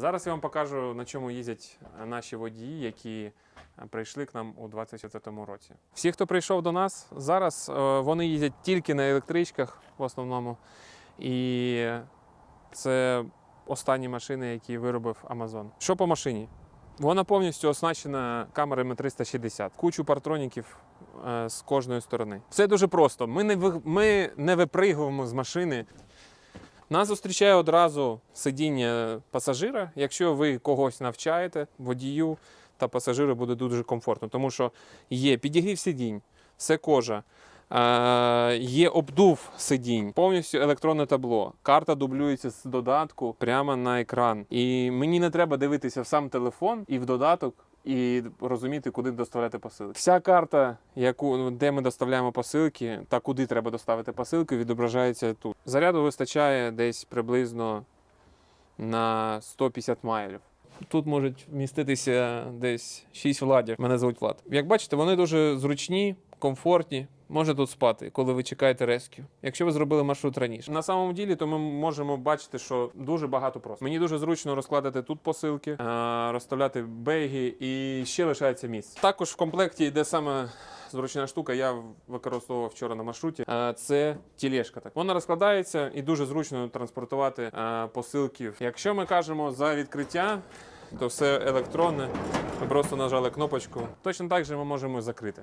Зараз я вам покажу, на чому їздять наші водії, які е, прийшли к нам у 2024 році. Всі, хто прийшов до нас, зараз е, вони їздять тільки на електричках в основному. І це останні машини, які виробив Amazon. Що по машині? Вона повністю оснащена камерами 360, кучу партроніків е, з кожної сторони. Все дуже просто. Ми не, ви- ми не випригуємо з машини. Нас зустрічає одразу сидіння пасажира. Якщо ви когось навчаєте, водію та пасажиру буде дуже комфортно, тому що є підігрів сидінь, все кожа. Е, є обдув сидінь, повністю електронне табло. Карта дублюється з додатку прямо на екран. І мені не треба дивитися в сам телефон і в додаток. І розуміти, куди доставляти посилки. Вся карта, яку де ми доставляємо посилки, та куди треба доставити посилки, відображається тут. Заряду вистачає десь приблизно на 150 майлів. Тут можуть вміститися десь 6 владів. Мене звуть Влад. Як бачите, вони дуже зручні, комфортні. Може тут спати, коли ви чекаєте рескю. Якщо ви зробили маршрут раніше. На самому ділі, то ми можемо бачити, що дуже багато просто. Мені дуже зручно розкладати тут посилки, е, розставляти беги і ще лишається місце. Також в комплекті йде саме зручна штука. Я використовував вчора на маршруті. Е, Це тілешка. Так вона розкладається і дуже зручно транспортувати е, посилки. Якщо ми кажемо за відкриття, то все електронне. Ми просто нажали кнопочку. Точно так же ми можемо закрити.